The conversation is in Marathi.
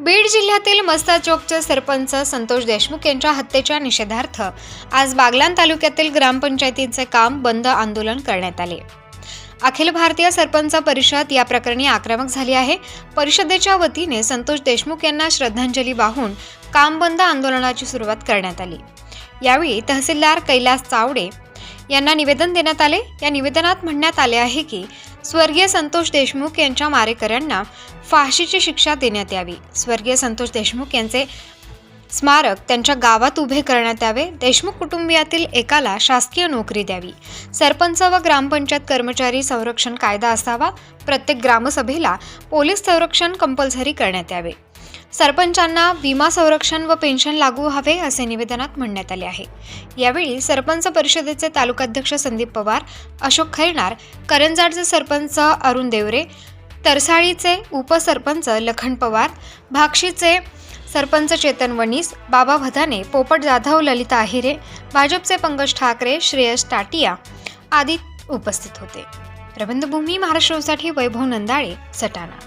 बीड जिल्ह्यातील मस्ता चौकचे सरपंच संतोष देशमुख यांच्या हत्येच्या निषेधार्थ आज बागलान तालुक्यातील ग्रामपंचायतींचे काम बंद आंदोलन करण्यात आले. अखिल भारतीय सरपंच परिषद या प्रकरणी आक्रमक झाली आहे. परिषदेच्या वतीने संतोष देशमुख यांना श्रद्धांजली वाहून काम बंद आंदोलनाची सुरुवात करण्यात आली. यावेळी तहसीलदार कैलास चावडे यांना निवेदन देण्यात आले. या निवेदनात म्हणण्यात आले आहे की स्वर्गीय संतोष देशमुख यांच्या मारेकऱ्यांना फाशीची शिक्षा देण्यात यावी. स्वर्गीय संतोष देशमुख यांचे स्मारक त्यांच्या गावात उभे करण्यात यावे. देशमुख कुटुंबियातील एकाला शासकीय नोकरी द्यावी. सरपंच व ग्रामपंचायत कर्मचारी संरक्षण कायदा असावा. प्रत्येक ग्रामसभेला पोलीस संरक्षण कंपल्सरी करण्यात यावे. सरपंचांना विमा संरक्षण व पेन्शन लागू व्हावे असे निवेदनात म्हणण्यात आले आहे. यावेळी सरपंच परिषदेचे तालुकाध्यक्ष संदीप पवार अशोक खैरनार करंजाडचे सरपंच अरुण देवरे तरसाळीचे उपसरपंच लखन पवार भाक्षीचे सरपंच चेतन वणीस बाबा भदाने पोपट जाधव ललिता आहिरे भाजपचे पंकज ठाकरे श्रेयस टाटिया आदी उपस्थित होते. प्रबंधभूमी महाराष्ट्रसाठी वैभव नंदाळे सटाणा.